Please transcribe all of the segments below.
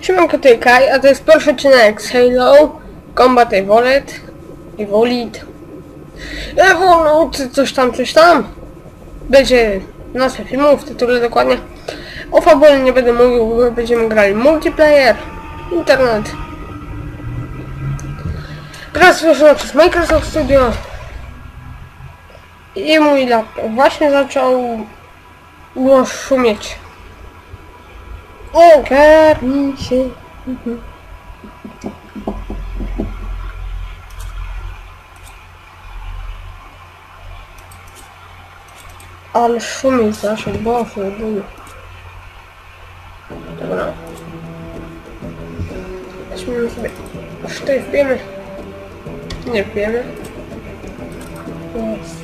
Siemanko, jest Kai, a to jest pierwszy odcinek z Halo Combat Evolved Evolved Evolved, coś tam, coś tam. Będzie nazwa filmu, w tytule dokładnie. O fabule nie będę mówił, będziemy grali multiplayer Internet. Gra stworzona przez Microsoft Studio. I mój laptop właśnie zaczął no, szumieć Ogarnij się. Ale szumi zaszedł, boże, był. Dobra. Weźmiemy sobie... Aż tutaj wbijemy. Nie wbijemy. Jest. Tutaj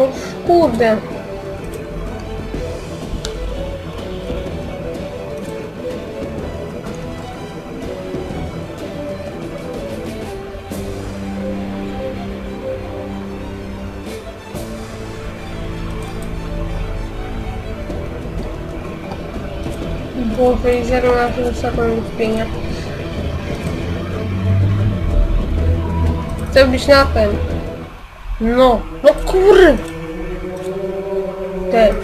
No kurde. Boże, i zero na to wysoką uspienia. Chcę być na ten. No, no kur... Te.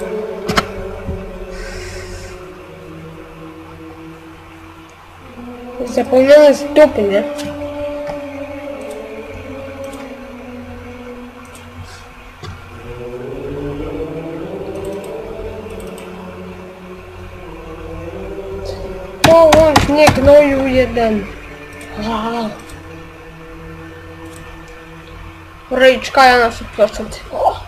Zapomniane z dupy, nie? Połącz mnie gnoju jeden. A. Rejczka ja na 100%. O!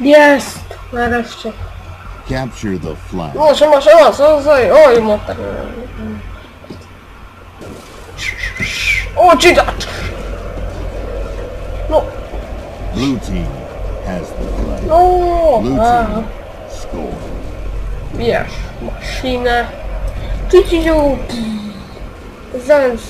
Jest! Nareszcie. Capture the flag. O, siema, siema, co za... Oj, motor. O, dziedziacz! No, Blue team has the flag. no! Blue team score. Wiesz, maszynę. Tu ci. Zaraz.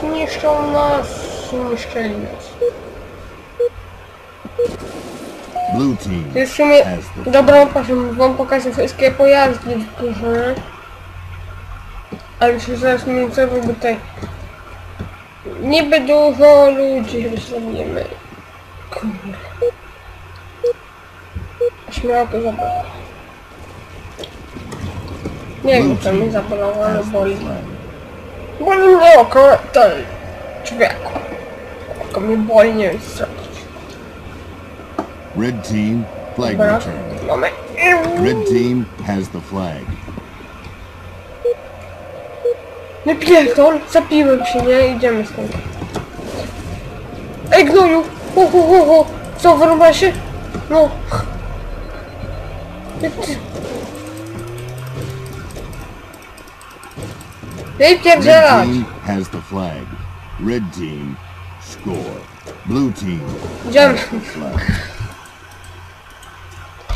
Zniszczą nas. Zniszczyli nas. Jest w sumie... Dobra, proszę wam pokażę wszystkie pojazdy w grze. Ale się zaraz mi tutaj. Niby dużo ludzi zrobimy. Kurde. Śmiało to zabolało. Nie wiem co mi zabolało, ale boli. Boli mnie oko, ten człowieku. Oko mnie boli, nie wiem co zrobić. Red team flag Dobra, mamy... Red team has the flag. Nie pierdol, zapiłem się, nie? Idziemy stąd. Ej, gnoju! Hu, hu, hu, hu. Co, wyrwa się? No. Ty- ty- Ej, Red pierdzielać! team has the flag. Red team score. Blue team Idziemy. has the flag.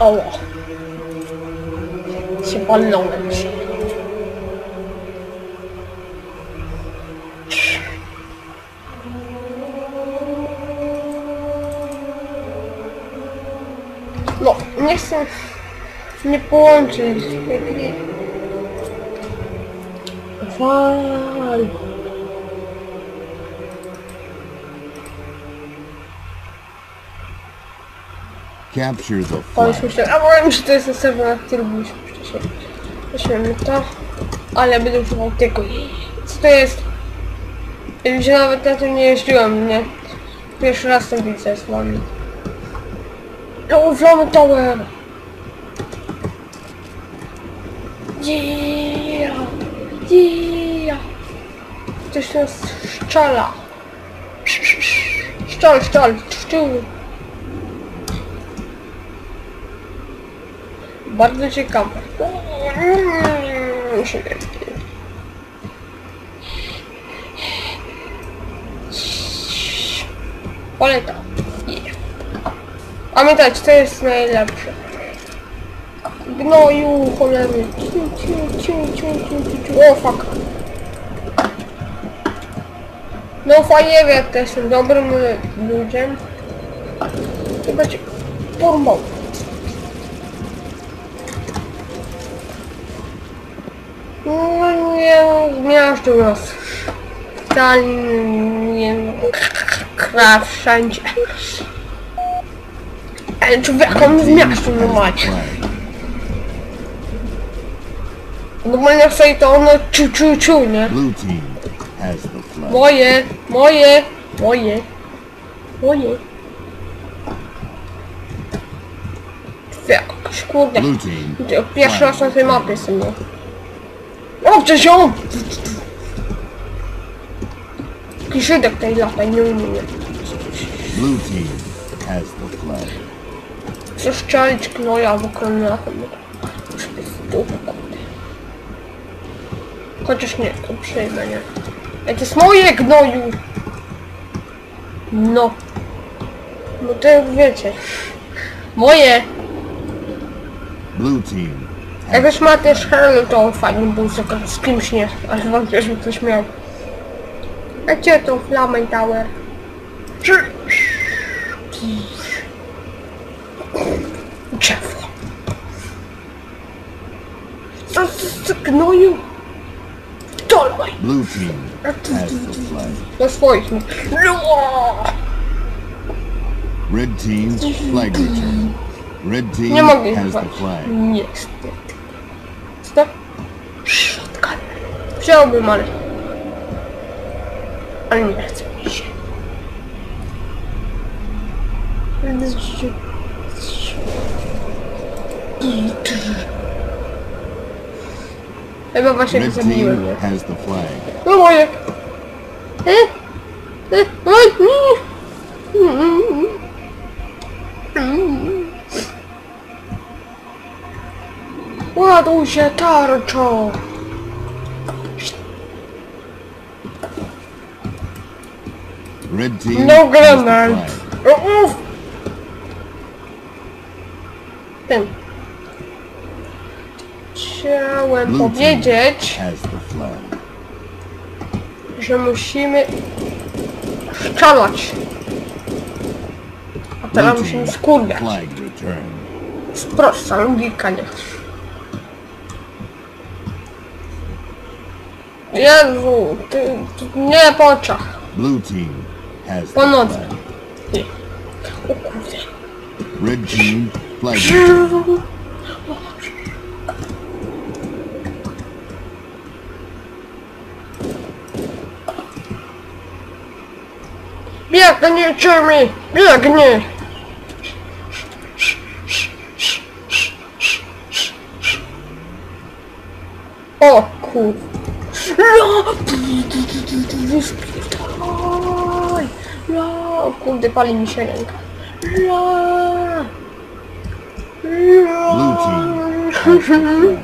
Oło. Się palnąłem się. No, nie chcę nie połączyć. Wal. Capture the O, już flag. myślę, a powiem, że to jest serwer, na który byliśmy wcześniej. Weźmiemy to, ale będę używał tego. Co to jest? Ja już nawet na tym nie jeździłem, nie? Pierwszy raz to widzę z wami. No, Flamy Tower! Yeah! Ja. Ktoś nas szczela. Szczel, szczel, szczel. Bardzo ciekawe. Poleta. Pamiętać, to jest najlepsze. Gnoju, ciu. O, fuck. No fajnie, jak to jestem dobrym ludziem. Chyba cię porwał. No nie, zmiażdżył nas. Stalin, nie krew wszędzie. Ale człowiek on zmiażdżył normalnie. Flag. Normalnie sobie to ono ciu, ciu, ciu, nie? Moje, moje, moje, moje. Jakoś kurde. Pierwszy raz na tej mapie jestem, no. O, przecież on! Taki Żydek tej lata, nie umie. Blue team has the flag. Przeszczelić gnoja w kurde. Chociaż nie, to przyjmę, nie. Ej, to jest moje gnoju! No. No to jak wiecie. Moje! Blue team Jak już ma też Halo, to fajnie był z kimś nie, ale wątpię, żeby ktoś miał. A gdzie to Flamen Tower? Drzewo. Co co- co gnoju? Dolmaj! Blue team has the flag. Do swoich. No. Red team flag return. Red team Nie mogę ich has the walić. flag. Niestety. Stop. Shotgun. Wziąłbym, ale... Ale nie chce mi się. Chyba właśnie go zabiłem, has the flag. No moje! E? E? Oj, nie. Ładuj się tarczą! Red team No has the granat! flag. O, Uf! Ten. Chciałem powiedzieć, że musimy strzelać. A teraz musimy skurwiać. Jest prosta logika, nie? Jezu, ty, ty, nie po oczach. Po nocy. O kurde. Red team flag return. Biegnie! O kur... Ja! Wyspierdalaj! Ja! O kurde, pali mi się ręka. The flag.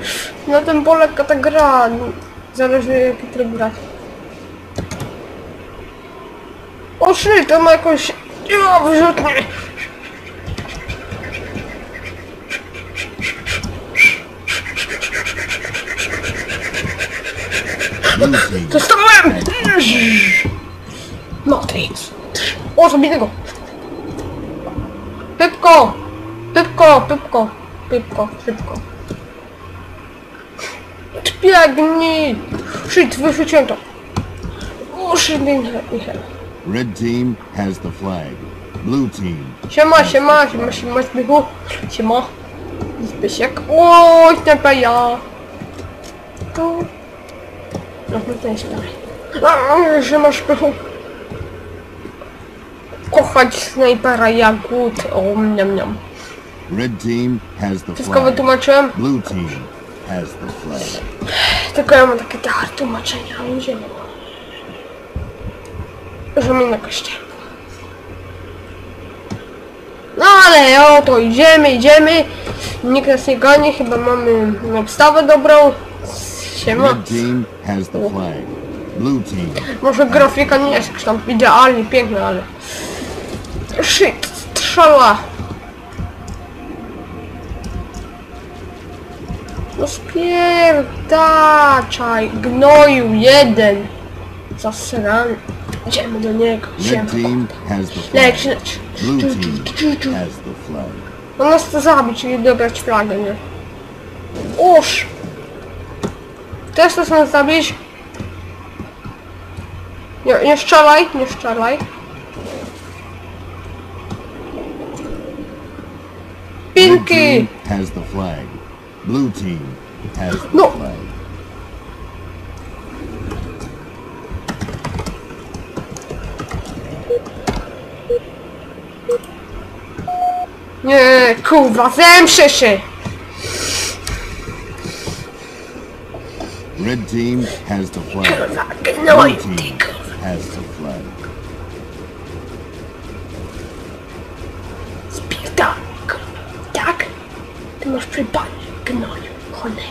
Na tym polega ta gra. Zależy jaki tryb grać. O shit, to ma jakąś... Ja, wyrzutnie! Dostałem! Matrix. O, zabitego! Pypko! Pypko, pypko, pypko, szybko. Biegnij! Shit, wyrzuciłem to. O, shit, Michał. Red team has the flag. Blue team Siema, siema, siema, siema, Zbychu. Siema. Zbysiek. Oj, snajpa ja. Tu. No, no to jest dalej. Siema, Zbychu. Kochać snajpera jagód. O, miam, miam. Red team has the Wszystko flag. wytłumaczyłem? Blue team has the flag. Tylko ja mam takie tak tłumaczenia, ludzie nie ma. Że mi na kościele. No ale o to idziemy, idziemy. Nikt nas nie goni, chyba mamy obstawę dobrą. Siema. Może grafika nie jest jakaś tam idealnie piękna, ale... Shit, strzela. No spierdaczaj, gnoju jeden. Zasrany. Idziemy do niego. Red team has the. Blue team has the flag. On nas chce zabić i dobrać flagę, nie? Uż! Też chcesz nas zabić? Nie, nie strzelaj, nie strzelaj. Pinki! team has the flag. Blue team has the No. flag. Nie, kurwa, zemszę się! Red team has the flag. Kurwa, gnoj, team ty kurwa. has the flag. Spierdalaj, kurwa. Tak? Ty masz przybanie, gnoju, cholera.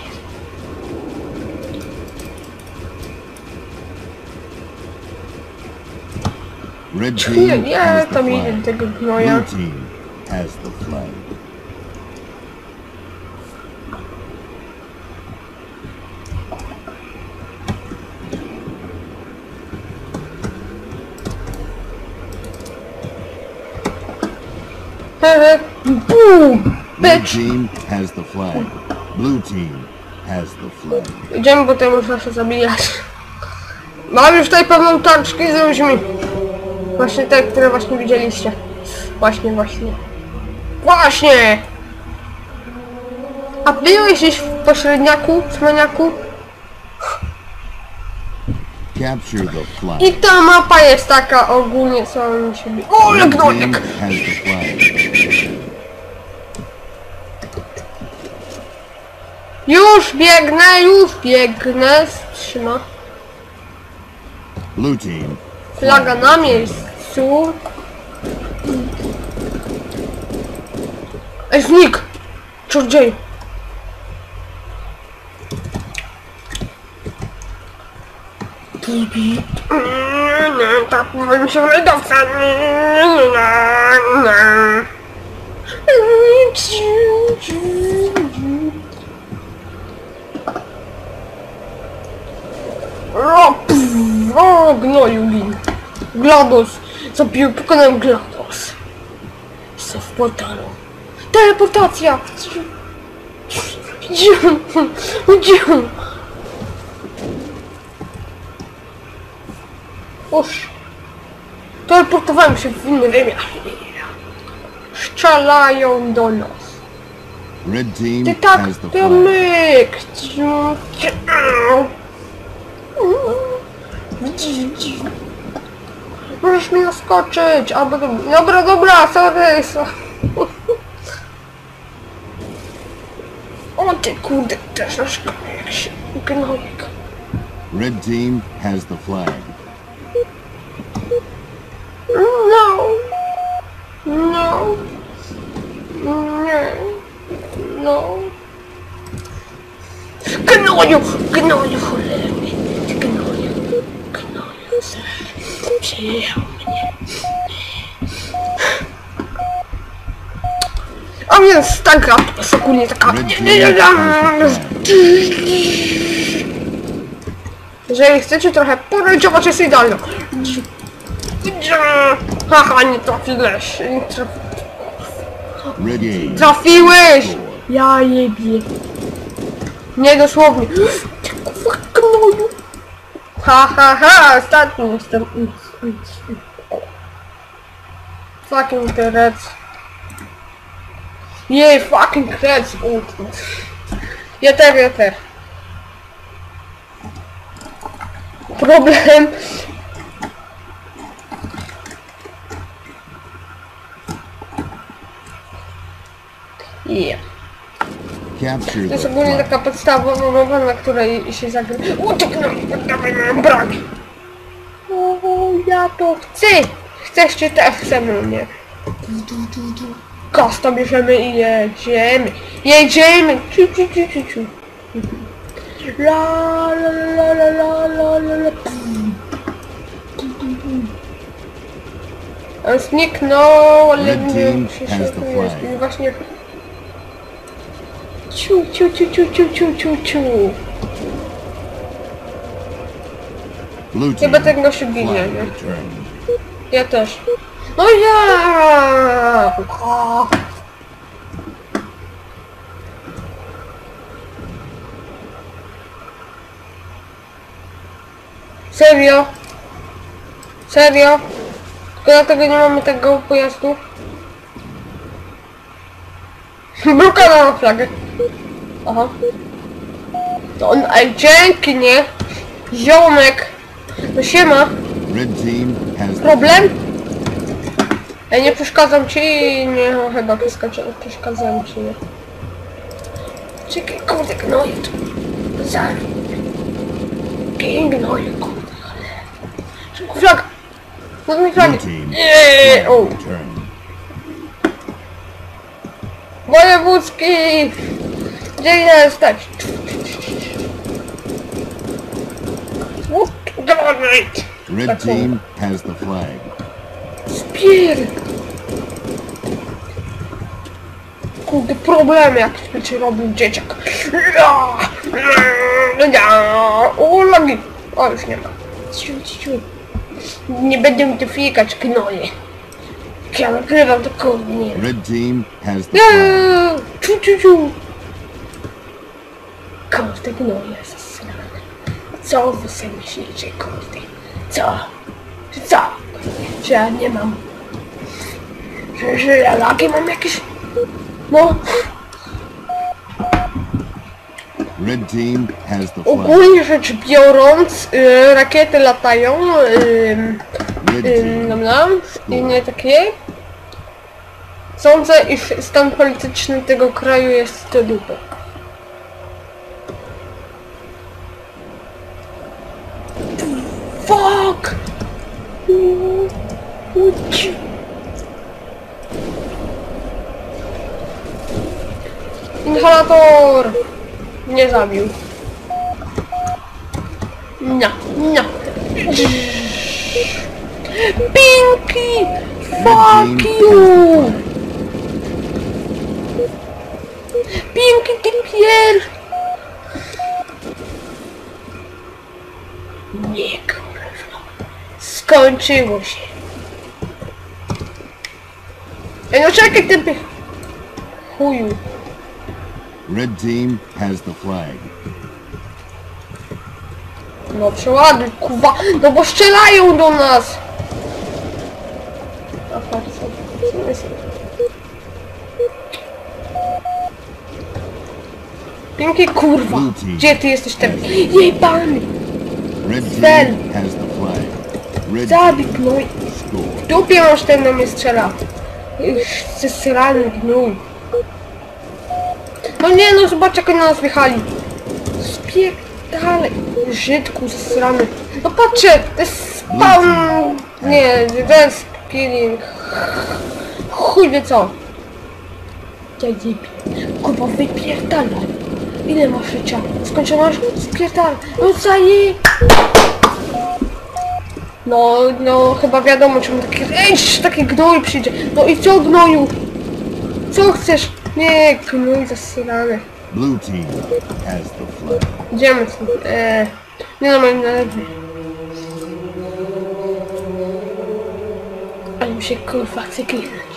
Red Nie, team nie, the tam idę tego gnoja. Blue team has the flag. Red Bitch! team has the flag. Blue team has the flag. Idziemy, bo tutaj można się zabijać. Mam już tutaj pewną tarczkę z ludźmi. Właśnie te, które właśnie widzieliście. Właśnie, właśnie. Właśnie! A byłeś gdzieś w pośredniaku, cmaniaku? Capture the flag. I ta mapa jest taka ogólnie, co mi się... O, ale Red team gnojek! has the flag. Już biegnę, już biegnę. Trzyma. Blue team Flaga na miejscu. Ej, znik! Bibi. Tak, mi się wydawca. O, pff, o gnoju gin. GLaDOS. Zabił, pokonałem GLaDOS. Jestem w portalu. Teleportacja! Gdzie? Gdzie? Uż. Teleportowałem się w inny wymiar. Strzelają do nas. Ty tak, to myk. Możesz mi naskoczyć, albo do... Dobra, dobra, sorry. so- O ty kurde, też nasz jak się gnojek. Red team has the flag. No. No. Nie. No. Gnoju! Gnoju cholerny! Ty Gnoju! Gnoju! Przyjechał mnie. A więc taka, ogólnie taka... Jeżeli chcecie trochę poręczować, jest idealna. Haha, nie trafiłeś. Nie traf... Trafiłeś! Ja jebie. Nie dosłownie. Gnoju. Ha ha ha, ostatni jestem. Fucking krec. Jej, fucking krec. Ja też, ja też. Problem. Yeah. To jest ogólnie taka podstawowa mowa, na której się! Dawaj moją broń! O, ja to chcę! Chcesz czy też chcemy mnie? Kosta bierzemy i jedziemy! Jedziemy! Ciu, ciu, ciu, ciu, ciu. La la la la la la la la. On zniknął, ale nie się. I właśnie... Ciu, ciu, ciu, ciu, ciu, ciu, ciu, ciu. Chyba ten gościu ginie, Flag nie? Ja też. No ja! O. Serio? Serio? Tylko dlatego nie mamy tego pojazdu? Blokada na flagę. Aha. To on, ej, dzięki, nie? Ziomek! No siema. Problem? Ej, nie przeszkadzam ci, nie, no, chyba przeszkadzam, przeszkadzam ci, nie. Czekaj, kurde, gnoje tu. Zaraz. Gnoje, kurde, ale. Szybko, flag! No mi flagi. Eee, Flag o, wojewódzki! Gdzie jesteś? What? Donate! Red Tak, team has the flag. Spier... Kurde, problemy jakieś ci robił dzieciak. O, lagi. O, już nie ma. Ciu, ciu. Nie będę mi tu fikać, gnoje. Jak Ja nagrywam, to kurde nie. Red team has the flag. ciu, ciu, ciu. Kurde, gnoje, zasrane. Co wy sobie myślicie, kurde? Co? Co? Że ja nie mam że, że ja lagi mam jakieś... No, Red team has the flag. ogólnie rzecz biorąc, y, rakiety latają, y, y, nam, nam, i nie takie. Sądzę, iż stan polityczny tego kraju jest do dupy. Inhalator! Nie zabił. No, no. Pinky! Fuck you! Pinky, ty pier... Nie, kurwa. Skończyło się. Ej, no czekaj, ty... Chuju. Red team has the flag. No przeładuj, kuwa, no bo strzelają do nas! Co? Pięknie kurwa! Gdzie ty jesteś ten? Jebany! Red Cel. team has the flag. Red Zabij gnój! W dupie masz ten do mnie strzela! Zesrany gnój! No nie no, zobacz jak oni na nas wjechali! Spierdalej! Żydku zesrany! No patrzcie! To jest spawn... Nie, jest killing... Chuj wie co! Ja jebie. Kurwa wypierdalaj! Ile masz życia? Skończono już? Spierdalaj! No zaje... No, no, chyba wiadomo czemu taki... Ej, taki gnój przyjdzie! No i co gnoju? Co chcesz? Nie, gnój zasrany. Blue team has the flag. Idziemy stąd. Eee, nie no, mam na lewo. Ale mi się kurwa chce kliknąć.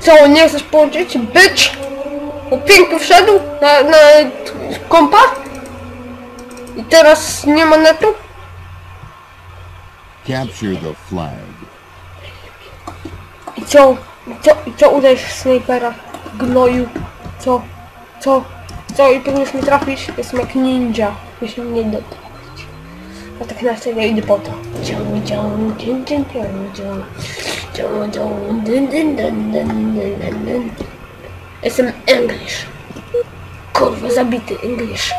Co, nie chcesz połączyć? Bycz! No pięknie wszedł na, na kompa? I teraz nie ma netu? Capture the flag. I co? Co? Co udajesz w snajpera? Gnoju? Co? Co? Co? I próbujesz mi trafić? Jestem jak ninja. Jeśli mnie nie trafić. A tak na serio idę po to. Ciąg, ciąg, ciąg, ciąg, ciąg, ciąg. Ciąg, ciąg, dyn. Jestem English. Kurwa, zabity English.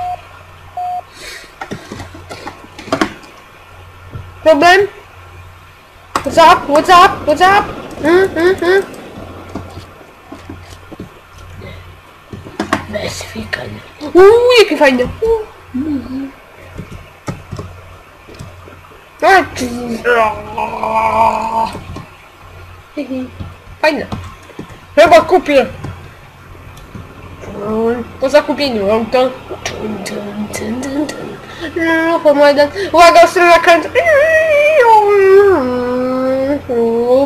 Problem? What's up? What's up? What's up? Ah, ah, ah. Messi ficando. Ui, que vai. Uh, uh. Ah, que... Vai não. É uma cupinha. Usa a então. Não, foi mais dano. O agostro na canta.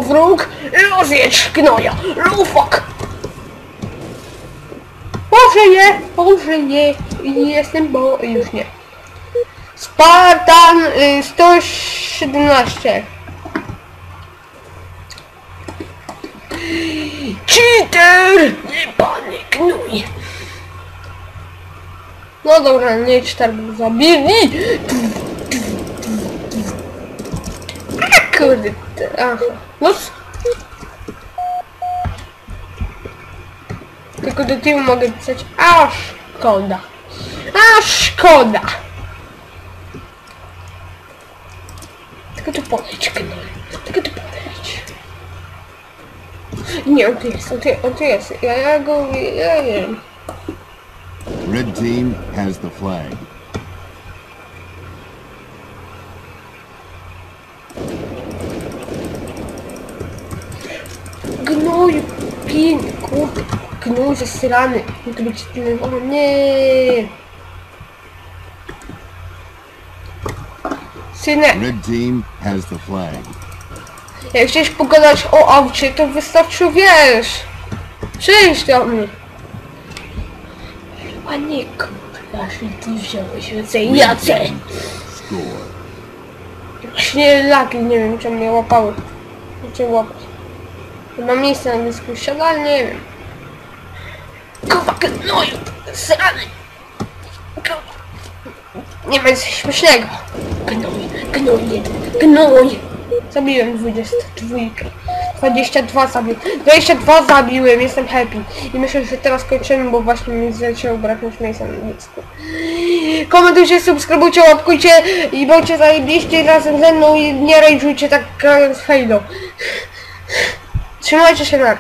Wróg. Rozjedź gnoja. No nie, może nie. Jestem, bo już nie. Spartan y, 117. Cheater! Nie panikuj! No dobra, nie cztery zabili! Kurde, aha. No s- Tylko do tyłu mogę pisać, a szkoda. A szkoda! Tylko tu podejdź, gnoj. Tylko tu podejdź. Nie, on tu jest, on tu, on tu jest. Ja, ja go, ja wiem. Red team has the flag. Gnoju, pin, kurde, gnój zasrany. O nie. Synek, Red team has the flag. jak chciałeś pogadać o aucie, to wystarczy, wiesz. Przyjdź do mnie. A nie, kurde, że ty wziąłeś więcej score. Właśnie laki, nie wiem, czy mnie łapały. Czy łapać. Ma miejsce na dysku siada, ale nie wiem. Kurwa, gnoju. Kurwa. Nie ma nic śmiesznego. Gnoj, gnoj, gnoj. Zabiłem 22. 22 zabiłem. 22 zabiłem, jestem happy. I myślę, że teraz kończymy, bo właśnie mi zaczęło braknąć miejsca na dysku. Komentujcie, subskrybujcie, łapkujcie i bądźcie zajebiście razem ze mną i nie rajdżujcie tak grając fejdą. Чего, Чеченок?